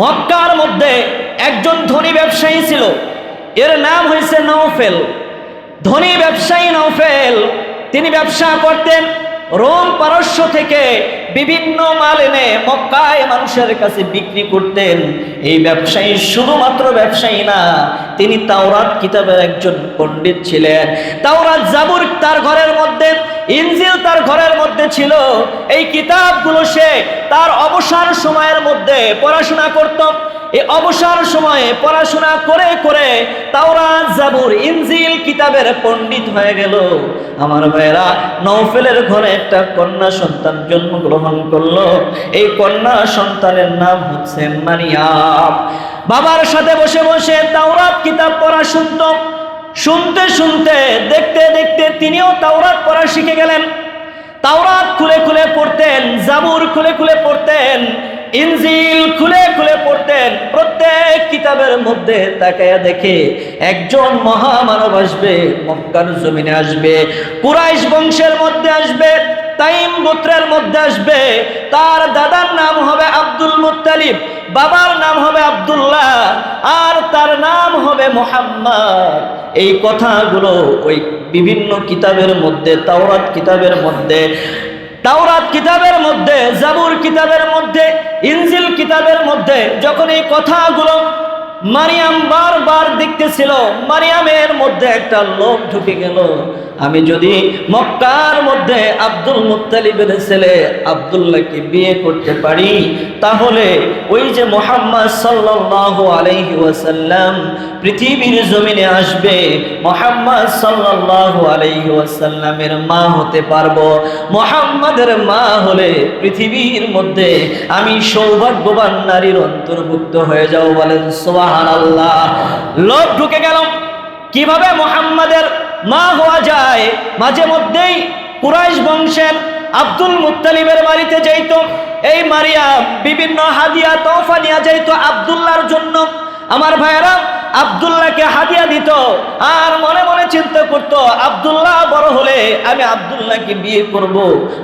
মক্কার মধ্যে একজন ধনী ব্যবসায়ী ছিল। এর নাম হয়েছে নওফেল। ধনী ব্যবসায়ী নওফেল, তিনি ব্যবসা করতেন রোম পারস্য থেকে বিভিন্ন মাল এনে মক্কায় মানুষের কাছে বিক্রি করতেন। এই ব্যবসায়ী শুধুমাত্র ব্যবসায়ী না, তিনি তাওরাত কিতাবের একজন পণ্ডিত ছিলেন। তাওরাত জাবুর তার ঘরের মধ্যে ইনজিল তার ঘরের মধ্যে ছিল। এই কিতাবগুলো সে তার অবসর সময়ের মধ্যে পড়াশোনা করত। এই অবসর সময়ে পড়াশোনা করে করে তাওরাত জাবুর ইনজিল কিতাবের পণ্ডিত হয়ে গেল। আমার ভাইয়েরা নৌফেলের ঘরে একটা কন্যা সন্তান জন্মগ্রহণ করল। এই কন্যা সন্তানের নাম হচ্ছে মারিয়াম। বাবার সাথে বসে বসে তাওরাত কিতাব পড়া শুনত। শুনতে শুনতে, দেখতে দেখতে তিনিও তাওরাত পড়া শিখে গেলেন। তাওরাত খুলে খুলে পড়তেন, জাবুর খুলে খুলে পড়তেন, ইনজিল খুলে খুলে পড়তেন, প্রত্যেক কিতাবের মধ্যে তাকায়া দেখে একজন মহামানব আসবে, মক্কার জমিনে আসবে, কুরাইশ বংশের মধ্যে আসবে। তাইম গোত্রের মধ্যে আসবে। তার দাদার নাম হবে আব্দুল মুত্তালিব, বাবার নাম হবে আব্দুল্লাহ, আর তার নাম হবে মোহাম্মদ। এই কথাগুলো ওই বিভিন্ন কিতাবের মধ্যে, তাওরাত কিতাবের মধ্যে, তাওরাত কিতাবের মধ্যে, জাবুর কিতাবের মধ্যে, ইনজিল কিতাবের মধ্যে যখন এই কথাগুলো মারিয়াম বারবার দেখতেছিল, মারিয়ামের মধ্যে একটা লোক ঢুকে গেল। আমি যদি মক্কার মধ্যে আব্দুল মুত্তালিবের ছেলে আব্দুল্লাহকে বিয়ে করতে পারি, তাহলে ওই যে মোহাম্মদ সাল্লাল্লাহু আলাইহি ওয়াসাল্লাম পৃথিবীর জমিনে আসবে, মোহাম্মদ সাল্লাল্লাহু আলাইহি ওয়াসাল্লামের মা হতে পারব। মোহাম্মদের মা হলে পৃথিবীর মধ্যে আমি সৌভাগ্যবান নারীর অন্তর্ভুক্ত হয়ে যাও বলেন সুবহানাল্লাহ। লোক ঢুকে গেল। কীভাবে মোহাম্মদের মা হওয়া যায়? মাঝে মধ্যেই কুরাইশ বংশের আব্দুল মুতালিবের বাড়িতে যাইত। এই মারিয়া বিভিন্ন হাদিয়া তোফা নিয়ে যাইত আবদুল্লার জন্য। আমার ভাইয়েরা, আব্দুল্লাহকে হাদিয়া দিত আর মনে মনে চিন্তা করতো, আব্দুল্লাহ বড় হলে আমি আব্দুল্লাহকে বিয়ে করব।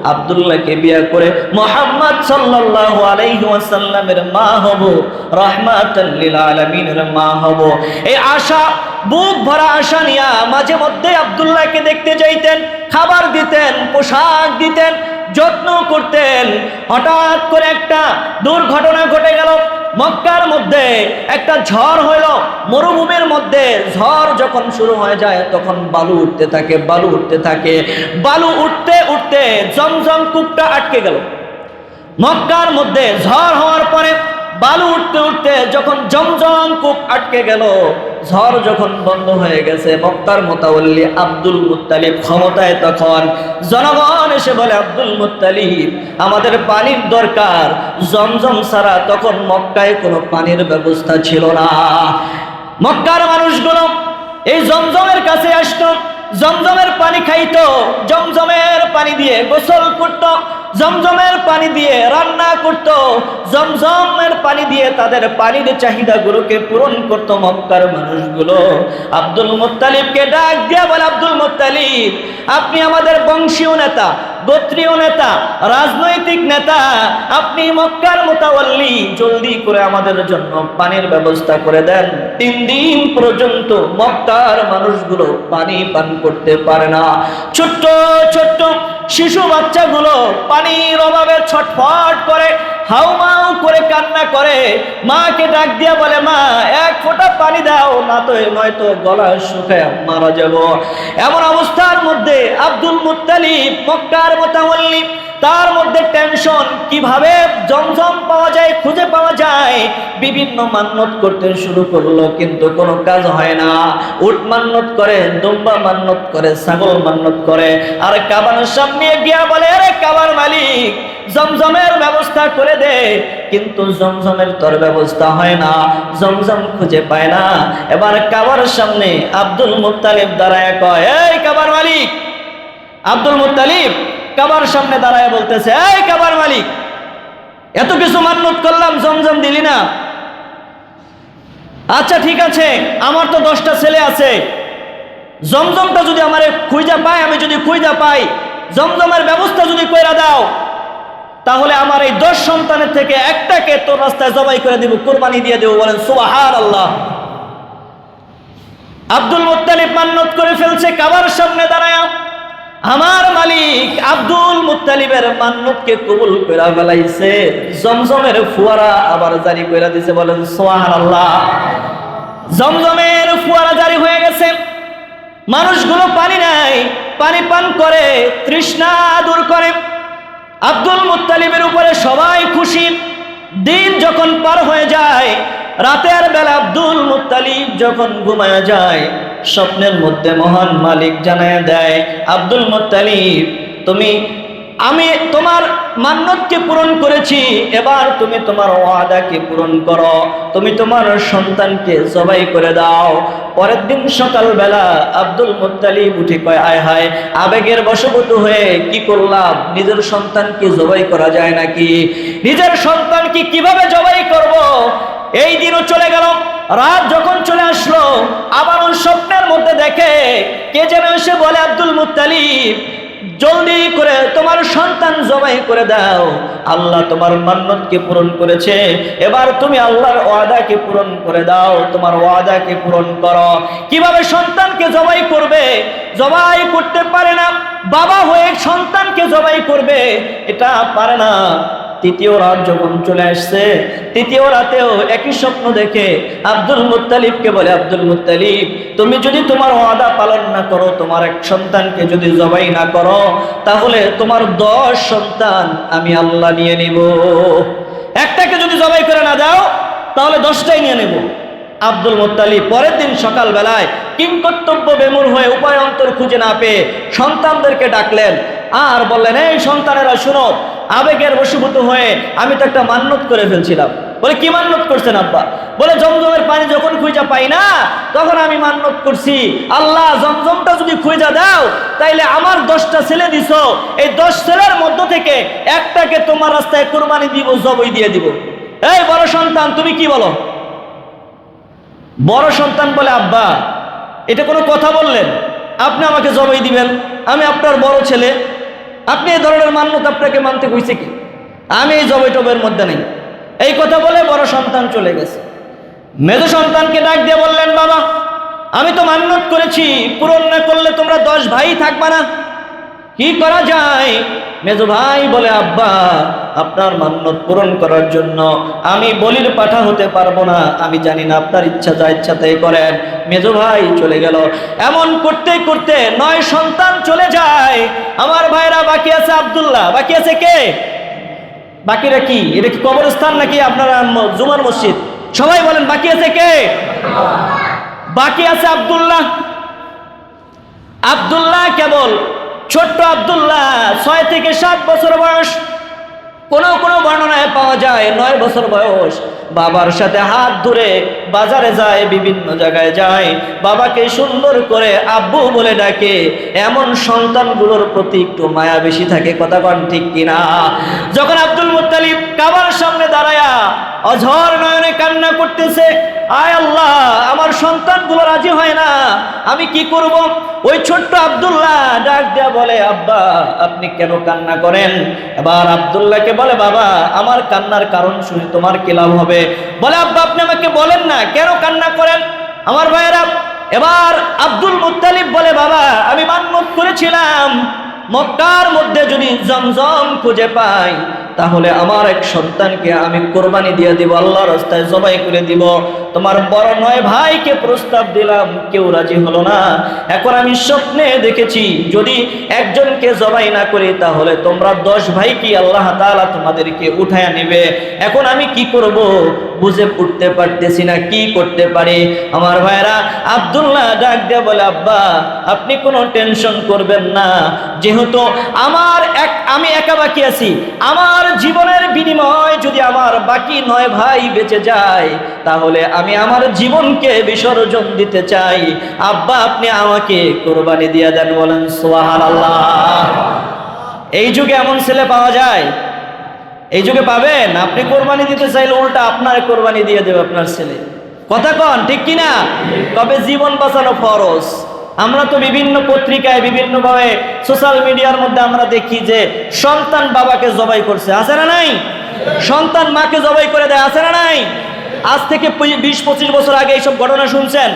আব্দুল্লাহকে বিয়ে করে মোহাম্মদ সাল্লাল্লাহু আলাইহি ওয়াসাল্লামের মা হব, রাহমাতাল লিল আলামিনের মা হব। এই আশা, বুক ভরা আশা নিয়া মাঝে মধ্যে আবদুল্লাহকে দেখতে যাইতেন, খাবার দিতেন, পোশাক দিতেন, যত্ন করতেন। হঠাৎ করে একটা দুর্ঘটনা ঘটে গেল। মক্কার মধ্যে একটা ঝড় হইল, মরুভূমির মধ্যে ঝড় যখন শুরু হয়ে যায়, তখন বালু উঠতে থাকে, বালু উঠতে থাকে। বালু উঠতে উঠতে জমজম কূপটা আটকে গেল। মক্কার মধ্যে ঝড় হওয়ার পরে বালু উঠতে উঠতে যখন জমজম কূপ আটকে গেল, ঝড় যখন বন্ধ হয়ে গেছে, মক্কার মোতাবল্লি আব্দুল মুত্তালিব ক্ষমতায় তখন জনগণ এসে বলে, আব্দুল মুত্তালিব, আমাদের পানির দরকার। জমজম ছাড়া তখন মক্কায় কোনো পানির ব্যবস্থা ছিল না। মক্কার মানুষগুলো এই জমজমের কাছে আসতো, জমজমের পানি খাইতো, জমজমের পানি দিয়ে গোসল করত জমজমের পানি দিয়ে রান্না করত। জমজমের পানি দিয়ে তাদের পানির চাহিদাগুলোকে পূরণ করত মক্কার মানুষগুলো। আব্দুল মুত্তালিবকে ডাক দিয়া বলে, আব্দুল মুত্তালিব, আপনি আমাদের বংশীয় নেতা, গোত্রীয় নেতা, রাজনৈতিক নেতা, আপনি মক্কার মোতাবল্লি জলদি করে আমাদের জন্য পানির ব্যবস্থা করে দেন। তিন দিন পর্যন্ত মক্কার মানুষগুলো পানি পান করতে পারে না। ছোট্ট ছোট্ট শিশু বাচ্চাগুলো পানির অভাবে ছটফট করে, হাউমাউ করে, কান্না করে। মাকে ডাক দিয়া বলে, মা, এক ফোঁটা পানি দাও, না তো, নয়তো গলা শুকায় মারা যাব। এমন অবস্থার মধ্যে আব্দুল মুত্তালিব, মক্কার মোতামল্লিব তার মধ্যে টেনশন কীভাবে জমজম পাওয়া যায়, খুঁজে পাওয়া যায়, বিভিন্ন মান্যত করতে শুরু করল, কিন্তু কোনো কাজ হয় না। উট মান্যত করে, দুম্বা মান্যত করে, ছাগল মান্যত করে, আর কাবার সামনে গিয়া বলে, আরে কাবার মালিক, জমজমের ব্যবস্থা করে দে। কিন্তু জমজমের তোর ব্যবস্থা হয় না, জমজম খুঁজে পায় না। এবার কাবার সামনে আব্দুল মুত্তালিব দাঁড়ায় কয়, এই কাবার মালিক, আব্দুল মুত্তালিব কাবার সামনে দাঁড়ায় বলতেছে, এই কাবার মালিক, এত কিছু মান্যত করলাম, জমজম দিলি না? আচ্ছা ঠিক আছে, আমার তো দশটা ছেলে আছে। জমজমটা যদি আমার খুঁজা পাই আমি যদি খুঁজা পাই, জমজমের ব্যবস্থা যদি কইরা দাও, তাহলে আমার এই দশ সন্তানের থেকে একটাকে তোর রাস্তায় জবাই করে দিব, কোরবানি দিয়ে দেবো। বলেন সুবাহার আল্লাহ আব্দুল মুত্তালিব মান্নত করে ফেলছে, কাবার সামনে দাঁড়ায় আমার মালিক আব্দুল মুত্তালিবের মান্নতকে কবুল করে ফেলাইছে। জমজমের ফুয়ারা আবার জারি করে দিছে, বলেন সোহান আল্লাহ জমজমের ফুয়ারা জারি হয়ে গেছে। মানুষগুলো পানি নাই পানি পান করে, তৃষ্ণা দূর করে। আব্দুল মুত্তালিবের উপরে সবাই খুশি। দিন যখন পার হয়ে যায়, রাতের বেলা আব্দুল মুত্তালিব যখন ঘুমায় যায় স্বপ্নের মধ্যে মহান মালিক জানায় দেয়, আব্দুল মুত্তালিব, তুমি, আমি তোমার মান্যতকে পূরণ করেছি, এবার তুমি তোমার ওয়াদাকে পূরণ করো, তুমি তোমার সন্তানকে জবাই করে দাও। পরের দিন সকালবেলা আব্দুল মুত্তালিব উঠে কয়, আয় হায়, আবেগের বশবর্তী হয়ে কি করলাম? নিজের সন্তানকে জবাই করা যায় নাকি? নিজের সন্তানকে কীভাবে জবাই করব? এই দিনও চলে গেল। রাত যখন চলে আসলো, আবার স্বপ্নের মধ্যে দেখে কে যেন এসে বলে, আব্দুল মুত্তালিব, জলদি করে তোমার সন্তান জবাই করে দাও। আল্লাহ তোমার মান্নতকে পূরণ করেছে। এবার তুমি আল্লাহর ওয়াদাকে পূরণ করে দাও। তোমার ওয়াদাকে পূরণ করো। কীভাবে সন্তানকে জবাই করবে? জবাই করতে পারে না। বাবা হয়ে সন্তানকে জবাই করবে। এটা পারে না। তৃতীয় রাত যখন চলে আসছে, তৃতীয় রাতেও একই স্বপ্ন দেখে আব্দুল মুত্তালিবকে বলে, আব্দুল মুত্তালিব, তুমি যদি তোমার ওয়াদা পালন না করো, তোমার এক সন্তানকে যদি জবাই না করো, তাহলে তোমার দশ সন্তান আমি আল্লাহ নিয়ে নিব। একটাকে যদি জবাই করে না দাও, তাহলে দশটাই নিয়ে নেব। আব্দুল মুত্তালিব পরের দিন সকালবেলায় কিং কর্তব্য বেমুর হয়ে উপায় অন্তর খুঁজে না পেয়ে সন্তানদেরকে ডাকলেন আর বললেন, এই সন্তানেরা, শুনো, আবেগের বশীভূত হয়ে আমি তো একটা মান্যত করে ফেলছিলাম। বলে, কি মান্যত করছেন আব্বা? বলে, জমজমের পানি যখন খুঁজা পাই না, তখন আমি মান্যত করছি। আল্লাহ, জমজমটা যদি খুঁজা দাও, তাইলে আমার দশটা ছেলে দিছ। এই দশ ছেলের মধ্য থেকে একটাকে তোমার রাস্তায় কোরবানি দিব, জবই দিয়ে দিব। এই বড় সন্তান, তুমি কি বলো? বড় সন্তান বলে, আব্বা, এটা কোনো কথা বললেন। আপনি আমাকে জবাই দিবেন। আমি আপনার বড় ছেলে। আপনি এই ধরনের মান্যতা আপনাকে মানতে হয়েছে কি? আমি এই জবে টবের মধ্যে নেই। এই কথা বলে বড় সন্তান চলে গেছে। মেজ সন্তানকে ডাক দিয়ে বললেন, বাবা, আমি তো মান্যত করেছি, পূরণ না করলে তোমরা দশ ভাই থাকবা না। কি করা যায়? মেজো ভাই বলে, আব্বা, আপনার মান্যত পূরণ করার জন্য আমি বলির পাঠা হতে পারব না। আমি জানি না আপনার ইচ্ছা, যা ইচ্ছা তাই করেন। মেজো ভাই চলে গেল। এমন করতে করতে নয় সন্তান চলে যায়। আমার ভাইরা বাকি আছে আব্দুল্লাহ, বাকি আছে কে? বাকিরা কি? এটা কি কবরস্থান নাকি আপনারা জুমার মসজিদ? সবাই বলেন, বাকি আছে কে? বাকি আছে আব্দুল্লাহ। আব্দুল্লাহ কেবল ছোট্ট আব্দুল্লাহ ছয় থেকে সাত বছর বয়স। কোন কোন বর্ণনায় পাওয়া যায় নয় বছর বয়স। বাবার সাথে হাত ধরে বাজারে যায়, বিভিন্ন জায়গায় যায়। বাবাকে সুন্দর করে আব্বু বলে ডাকে। এমন সন্তানগুলোর প্রতি একটু মায়া বেশি থাকে, কথা কন ঠিক কিনা? যখন আব্দুল মুত্তালিব কাবার সামনে দাঁড়ায়া অঝর নয়নে কান্না করতেছে, আয় আল্লাহ, আমার সন্তানগুলো রাজি হয় না, আমি কি করব? ওই ছোট্ট আব্দুল্লাহ ডাক দেয়া বলে, আব্বা, আপনি কেন কান্না করেন? এবার আব্দুল্লাহকে বলে, বাবা, আমার কান্নার কারণ শুনে তোমার কি লাভ হবে? বলে, আব্বা, আপনি আমাকে বলেন না, কেন কান্না করেন? আমার ভাইয়েরা, এবার আব্দুল মুত্তালিব বলে, বাবা, আমি মান্যত করেছিলাম, মক্কার মধ্যে যদি জমজম খুঁজে পাই তাহলে আমার এক সন্তানকে আমি কোরবানি দিয়ে দিব আল্লাহ রাস্তায় জবাই করে দিব। তোমার বড় নয় ভাইকে প্রস্তাব দিলাম, কেউ রাজি হলো না। এখন আমি স্বপ্নে দেখেছি, যদি একজনকে জবাই না করি, তাহলে তোমরা দশ ভাই কি আল্লাহ তালা তোমাদেরকে উঠায় নেবে? এখন আমি কি করব? বুঝে উঠতে পারতেছি না, কি করতে পারি? আমার ভাইরা আব্দুল্লাহ ডাক দিয়ে বলে, আব্বা, আপনি কোনো টেনশন করবেন না। যেহেতু আমার এক, আমি একা বাকি আছি, আমার জীবনের বিনিময় যদি আমার বাকি নয় ভাই বেঁচে যায়, তাহলে আমি আমার জীবনকে বিসর্জন দিতে চাই। আব্বা, আপনি আমাকে কোরবানি দিয়ে দেন বলেন সোহান আল্লাহ এই যুগে এমন ছেলে পাওয়া যায় এই যুগে পাবেন? আপনি কোরবানি দিতে চাইলে উল্টা আপনার কোরবানি দিয়ে দেবে আপনার ছেলে। কথা কন, ঠিক কিনা? তবে জীবন বাঁচানো ফরজ। আমরা তো বিভিন্ন পত্রিকায়, বিভিন্নভাবে সোশ্যাল মিডিয়ার মধ্যে আমরা দেখি যে সন্তান বাবাকে জবাই করছে। আছে না নাই? সন্তান মাকে জবাই করে দেয়। আছে না নাই? আজ থেকে বিশ পঁচিশ বছর আগে এইসব ঘটনা শুনছেন?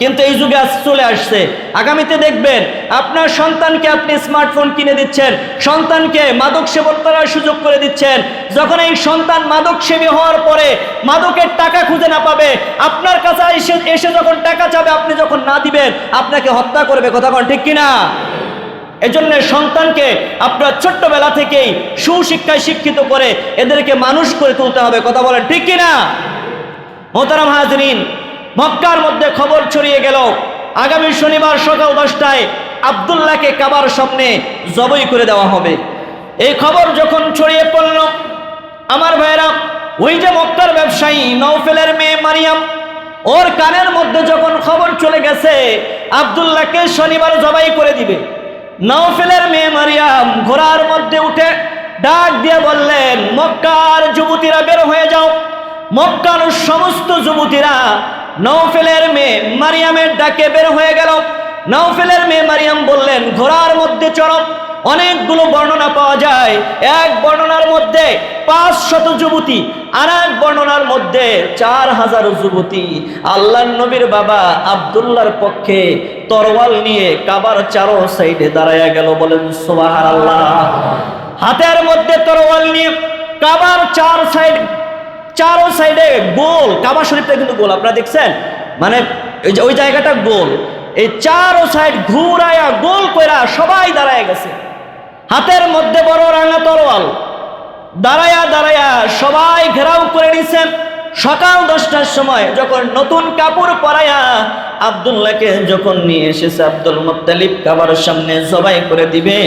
কিন্তু এই যুগে চলে আসছে। আগামীতে দেখবেন আপনার সন্তানকে আপনি স্মার্টফোন কিনে দিচ্ছেন, সন্তানকে মাদক সেবন করার সুযোগ করে দিচ্ছেন। যখন এই সন্তান মাদক সেবী হওয়ার পরে মাদকের টাকা খুঁজে না পাবে, আপনার কাছে এসে এসে যখন টাকা চাবে, আপনি যখন না দিবেন, আপনাকে হত্যা করবে। কথা কোন ঠিক কিনা? এজন্য সন্তানকে আপনার ছোট্টবেলা থেকেই সুশিক্ষায় শিক্ষিত করে এদেরকে মানুষ করে তুলতে হবে। কথা বলেন ঠিক কিনা? মোহতারাম হাজরিন মক্কার মধ্যে খবর ছড়িয়ে গেল। আগামী শনিবার সকাল দশটায় আবদুল্লাহকে কাবার সামনে জবই করে দেওয়া হবে। এই খবর যখন ছড়িয়ে পড়ল, আমার ভাইয়েরা, ওই যে মক্কার ব্যবসায়ী নৌফেলের মেয়ে মারিয়াম, ওর কানের মধ্যে যখন খবর চলে গেছে, আবদুল্লাহকে শনিবার জবাই করে দিবে। নৌফেলের মেয়ে মারিয়াম ঘোড়ার মধ্যে উঠে ডাক দিয়ে বললেন, মক্কার যুবতীরা বের হয়ে যাও। মক্কার সমস্ত যুবতীরা নৌফেলের মেয়ে মারিয়ামের ডাকে বের হয়ে গেল। নৌফেলের মেয়ে মারিয়াম বললেন, ঘোড়ার মধ্যে চড়ো। অনেকগুলো বর্ণনা পাওয়া যায়। এক বর্ণনার মধ্যে পাঁচ শত যুবতী আর এক বর্ণনার মধ্যে চার হাজার যুবতী। আল্লাহ নবীর বাবা আবদুল্লার পক্ষে তরওয়াল নিয়ে কাবার চারো সাইডে দাঁড়াইয়া গেল, বলেন সোবাহার আল্লাহ হাতের মধ্যে তরওয়াল নিয়ে কাবার চার সাইড চারো সাইডে গোল, কাবা শরীফটা কিন্তু গোল, আপনারা দেখছেন? মানে ওই জায়গাটা গোল। এই চারো সাইড ঘুরায়া গোল কইরা সবাই দাঁড়ায় গেছে। হাতের মধ্যে বড় রাঙা তরোয়াল। দাঁড়ায়া দাঁড়ায়া সবাই ঘেরাও করে নিছেন। সকাল দশটার সময় যখন নতুন কাপড় পরায়া আবদুল্লাহকে যখন নিয়ে এসেছে আব্দুল মুত্তালিব কাবার সামনে জবাই করে দিবে,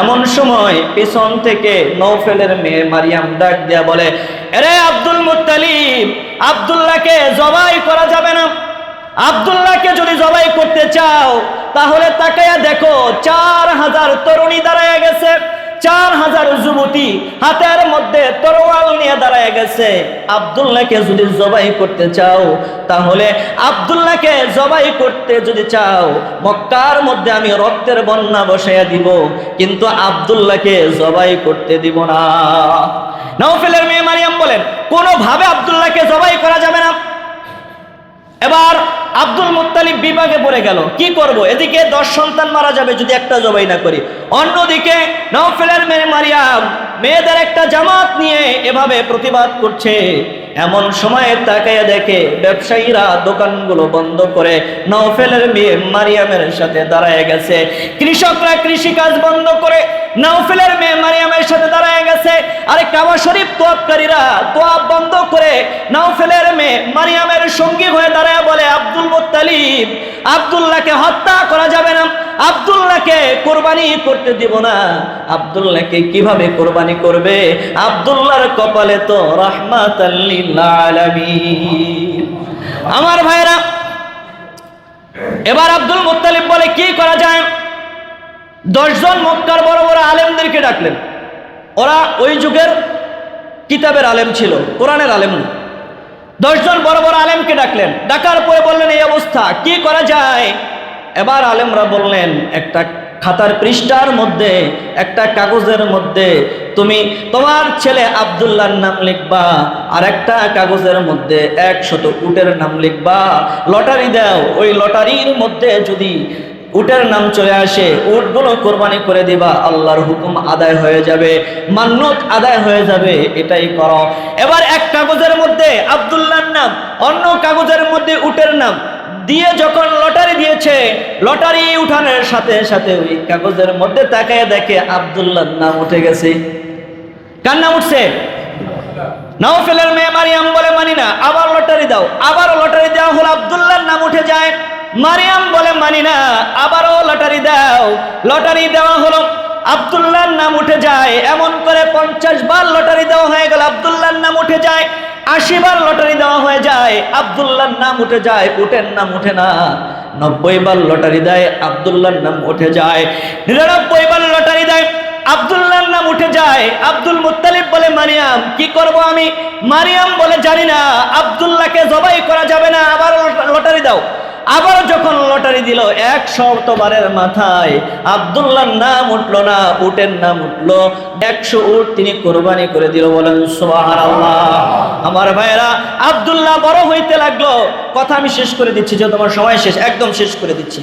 এমন সময় পিছন থেকে নৌফেলের মেয়ে মারিয়াম ডাক দিয়া বলে, এরে আব্দুল মুত্তালিব, আবদুল্লাহকে জবাই করা যাবে না। আবদুল্লাহকে যদি জবাই করতে চাও, তাহলে তাকায়া দেখো, চার হাজার তরুণী দাঁড়ায় গেছে। চার হাজার যুবতী হাতের মধ্যে তরোয়াল নিয়ে দাঁড়ায় গেছে। আবদুল্লাহকে যদি জবাই করতে চাও, তাহলে আবদুল্লাহকে জবাই করতে যদি চাও, মক্কার মধ্যে আমি রক্তের বন্যা বসাইয়া দিব, কিন্তু আবদুল্লাহকে জবাই করতে দিব না। নওফেলের মেয়ে মারিয়াম বলেন, কোনোভাবে আবদুল্লাহকে জবাই করা যাবে না। এবার আব্দুল মুত্তালিব বিভাগে পড়ে গেল। কি করব? এদিকে দশ সন্তান মারা যাবে যদি একটা জবাই না করি। অন্যদিকে নওফেলের মেয়ে মারিয়াম মেয়েদের একটা জামাত নিয়ে এভাবে প্রতিবাদ করছে। এমন সময়ে তাকাইয়া দেখে ব্যবসায়ীরা দোকানগুলো বন্ধ করে নওফেলের মেয়ে মারিয়ামের সাথে দাঁড়ায় গেছে। কৃষকরা কৃষিকাজ বন্ধ করে নওফেলের মেয়ে মারিয়ামের সাথে দাঁড়ায় গেছে। আরে কাবা শরীফ তোয়াবকারীরা তোয়াব বন্ধ নওফেলের মেয়ে মারিয়ামের সঙ্গী হয়ে দাঁড়ায় বলে, আব্দুল মুত্তালিব, আব্দুল্লাহকে হত্যা করা যাবে না। আব্দুল্লাহকে কোরবানি করতে দিব না। আব্দুল্লাহকে কীভাবে কোরবানি করবে? আব্দুল্লাহর কপালে তো রহমাত আমার ভাইরা এবার আব্দুল মুত্তালিব বলে, কি করা যায়? দশজন মক্কার বড় বড় আলেমদেরকে ডাকলেন। ওরা ওই যুগের কিতাবের আলেম ছিল, কোরআনের আলেম না। দশজন বড় বড় আলেমকে ডাকলেন। ডাকার পরে বললেন, এই অবস্থা, কি করা যায়? এবার আলেমরা বললেন, একটা খাতার পৃষ্ঠার মধ্যে, একটা কাগজের মধ্যে তুমি তোমার ছেলে আবদুল্লার নাম লিখবা আর একটা কাগজের মধ্যে একশত উটের নাম লিখবা। লটারি দাও। ওই লটারির মধ্যে যদি উটের নাম চলে আসে, উটগুলো কোরবানি করে দিবা, আল্লাহর হুকুম আদায় হয়ে যাবে মান্যত আদায় হয়ে যাবে, এটাই করো। এবার এক কাগজের মধ্যে আবদুল্লাহর নাম, অন্য কাগজের মধ্যে উটের নাম, দিয়ে যখন লটারি দিয়েছে, লটারি উঠানোর সাথে সাথে ওই কাগজের মধ্যে তাকায় দেখে আবদুল্লাহর নাম উঠে গেছে। কার নাম উঠছে? নওফেলের মেয়ে মারিয়াম বলে মানি না, আবার লটারি দাও, আবার লটারি দেওয়া হলো আবদুল্লাহর নাম উঠে যায়। মারিয়াম বলে, মানি না, আবারও লটারি দাও। লটারি দেওয়া হলো, আবদুল্লাহর নাম উঠে যায়। এমন করে পঞ্চাশ বার লটারি দেওয়া হয়ে গেল, আবদুল্লাহর নাম উঠে যায়, আশি বার লটারি দেওয়া হয়ে যায়, আবদুল্লাহর নাম উঠে যায়, উটের নাম উঠে না। নব্বই বার লটারি দেয়, আবদুল্লাহর নাম উঠে যায়। নিরানব্বই বার লটারি দেয়, আবদুল্লাহর নাম উঠে যায়। আব্দুল মুত্তালিব বলে, মারিয়াম, কি করব আমি? মারিয়াম বলে, জানি না, আবদুল্লাহকে জবাই করা যাবে না আবার লটারি দাও। আবার যখন লটারি দিল, এক শতবারের মাথায় আবদুল্লাহর নাম উঠল না, উটের নাম উঠল, একশো উট তিনি কোরবানি করে দিল বলেন সোহার আল্লাহ আমার ভাইয়েরা, আবদুল্লাহ বড় হইতে লাগল। কথা আমি শেষ করে দিচ্ছি যে তোমার সময় শেষ, একদম শেষ করে দিচ্ছি।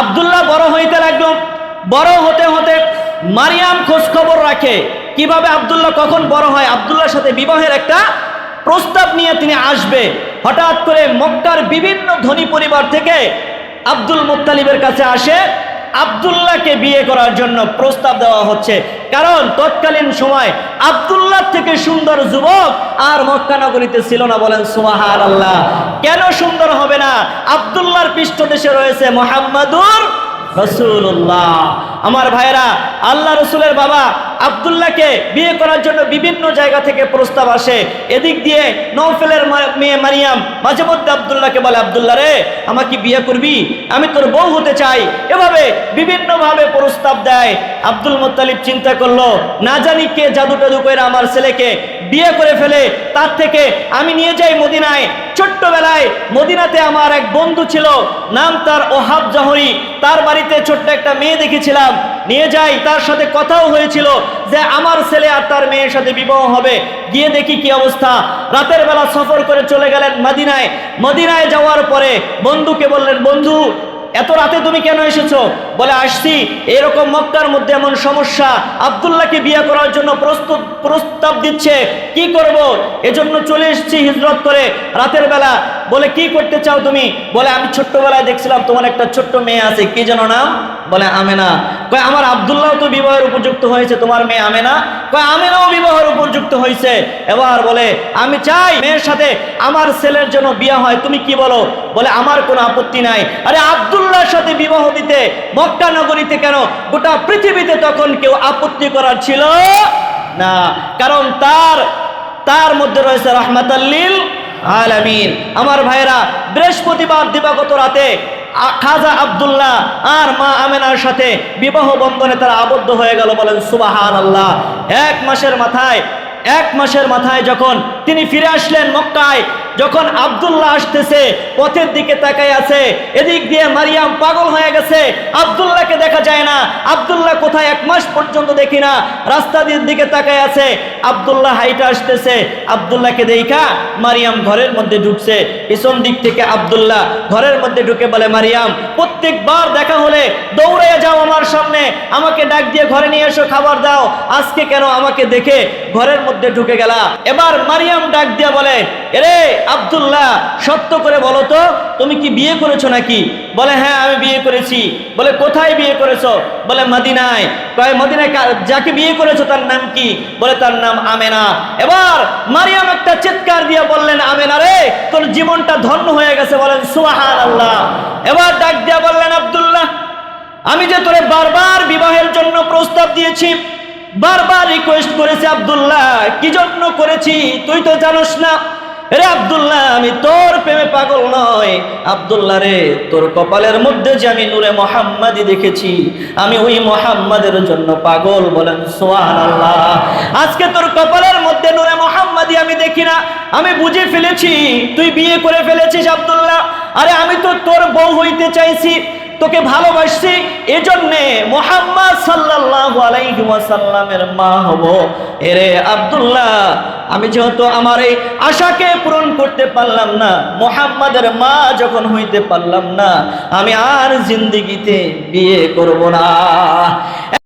আবদুল্লাহ বড় হইতে লাগল। বড় হতে হতে মারিয়াম খোঁজ খবর রাখে। কীভাবে আবদুল্লাহ কখন বড় হয়? আবদুল্লাহর সাথে বিবাহের একটা প্রস্তাব নিয়ে তিনি আসবে। হঠাৎ করে মক্কার বিভিন্ন ধনী পরিবার থেকে আব্দুল মুত্তালিবের কাছে আসে। আবদুল্লাহকে বিয়ে করার জন্য প্রস্তাব দেওয়া হচ্ছে। কারণ তৎকালীন সময় আবদুল্লাহ থেকে সুন্দর যুবক আর মক্কা নগরীতে ছিল না বলেন সুমাহার আল্লাহ কেন সুন্দর হবে না? আবদুল্লাহর পৃষ্ঠদেশে রয়েছে মোহাম্মদুর রসুল্লাহ আমার ভাইরা আল্লাহ রসুলের বাবা আবদুল্লাহকে বিয়ে করার জন্য বিভিন্ন জায়গা থেকে প্রস্তাব আসে। এদিক দিয়ে নৌফেলের মেয়ে মারিয়াম মাঝে মধ্যে আবদুল্লাহকে বলে, আবদুল্লাহ রে, আমাকে বিয়ে করবি? আমি তোর বউ হতে চাই। এভাবে বিভিন্নভাবে প্রস্তাব দেয়। আব্দুল মোত্তালিব চিন্তা করল, না জানি কে জাদু টাদু করে আমার ছেলেকে বিয়ে করে ফেলে, তার থেকে আমি নিয়ে যাই মদিনায়। ছোট্টবেলায় মদিনাতে আমার এক বন্ধু ছিল, নাম তার ওহাব জহরি। তার বাড়িতে ছোট্ট একটা মেয়ে দেখেছিলাম। নিয়ে যাই, তার সাথে কথাও হয়েছিল যে আমার ছেলে আর তার মেয়ের সাথে বিবাহ হবে। গিয়ে দেখি কি অবস্থা। রাতের বেলা সফর করে চলে গেলেন মদিনায়। মদিনায় যাওয়ার পরে বন্ধুকে বললেন, বন্ধু, এত রাতে তুমি কেন এসেছ? বলে, আসছি। এরকম মক্কার মধ্যে এমন সমস্যা। আবদুল্লাহকে বিয়ে করার জন্য প্রস্তুত, প্রস্তাব দিচ্ছে। কি করব? এজন্য চলে এসেছি হিজরত করে রাতের বেলা। বলে, কি করতে চাও তুমি? বলে, আমি ছোট্টবেলায় দেখছিলাম তোমার একটা ছোট্ট মেয়ে আছে। কি যেন নাম? বলে, আমেনা। কয়, আমার আবদুল্লাহ তো বিবাহের উপযুক্ত হয়েছে, তোমার মেয়ে আমেনা? কয়, আমেনাও বিবাহের উপযুক্ত হয়েছে এবার বলে, আমি চাই মেয়ের সাথে আমার ছেলের জন্য বিয়ে হয়। তুমি কি বলো? বলে, আমার কোনো আপত্তি নাই। আরে, আবদুল্লাহর সাথে বিবাহ দিতে মক্কা নগরীতে কেন গোটা পৃথিবীতে তখন কেউ আপত্তি করার ছিল না? কারণ তার তার মধ্যে রয়েছে রহমাতাল্লিল আলামিন। আমার ভাইরা বৃহস্পতিবার দিবাগত রাতে খাজা আব্দুল্লাহ আর মা আমেনার সাথে বিবাহ বন্ধনে তারা আবদ্ধ হয়ে গেল বলেন সুবাহান আল্লাহ এক মাসের মাথায়, এক মাসের মাথায় যখন তিনি ফিরে আসলেন মক্কায়। যখন আব্দুল্লাহ আসতেছে, পথের দিকে তাকায় আছে, এদিক দিয়ে মারিয়াম পাগল হয়ে গেছে। আব্দুল্লাহকে দেখা যায় না। আব্দুল্লাহ কোথায় এক মাস পর্যন্ত দেখি না। রাস্তা দিকে তাকায় আছে। আব্দুল্লাহ হাইটা আসতেছে। আব্দুল্লাহকে দেখা মারিয়াম ঘরের মধ্যে ঢুকছে। পিছন দিক থেকে আব্দুল্লাহ ঘরের মধ্যে ঢুকে বলে, মারিয়াম, প্রত্যেকবার দেখা হলে দৌড়ে যাও আমার সামনে। আমাকে ডাক দিয়ে ঘরে নিয়ে এসো, খাবার দাও। আজকে কেন আমাকে দেখে ঘরের মধ্যে ঢুকে গেলা? এবার মারিয়াম ডাক দিয়ে বলে, এরে আব্দুল্লাহ, সত্য করে বলো তো, তুমি কি বিয়ে করেছ নাকি? বলে হ্যাঁ আমি বিয়ে করেছি। বলে, কোথায় বিয়ে করেছ? বলে, মদিনায়। কয়, মদিনায় যাকে বিয়ে করেছ, তার নাম কি? বলে, তার নাম আমেনা। এবার মারিয়াম একটা চিৎকার দিয়ে বললেন, আমেনা রে, তোর জীবনটা ধন্য হয়ে গেছে। বলেন সুবাহান আল্লাহ এবার ডাক দিয়া বললেন, আব্দুল্লাহ, আমি যে তোরে বারবার বিবাহের জন্য প্রস্তাব দিয়েছি বারবার রিকোয়েস্ট করেছি আব্দুল্লাহ, কি জন্য করেছি? তুই তো জানোস না। রে আব্দুল্লাহ, আমি তোর প্রেমে পাগল নয় আব্দুল্লাহ রে, তোর কপালের মধ্যে যে আমি নূরে মোহাম্মদই দেখেছি, আমি ওই মোহাম্মদের জন্য পাগল বলেন সোহান আল্লাহ আজকে তোর কপালের মধ্যে নূরে মোহাম্মদি আমি দেখি না। আমি বুঝে ফেলেছি, তুই বিয়ে করে ফেলেছিস আব্দুল্লাহ। আরে আমি তো তোর বউ হইতে চাইছি। তোকে ভালোবাসছি, এজন্যে মোহাম্মদ সাল্লাল্লাহু আলাইহি ওয়াসাল্লামের মা হব। এরে আব্দুল্লাহ, আমি যেহেতু আমার এই আশাকে পূরণ করতে পারলাম না, মোহাম্মদের মা যখন হইতে পারলাম না, আমি আর জিন্দিগিতে বিয়ে করব না।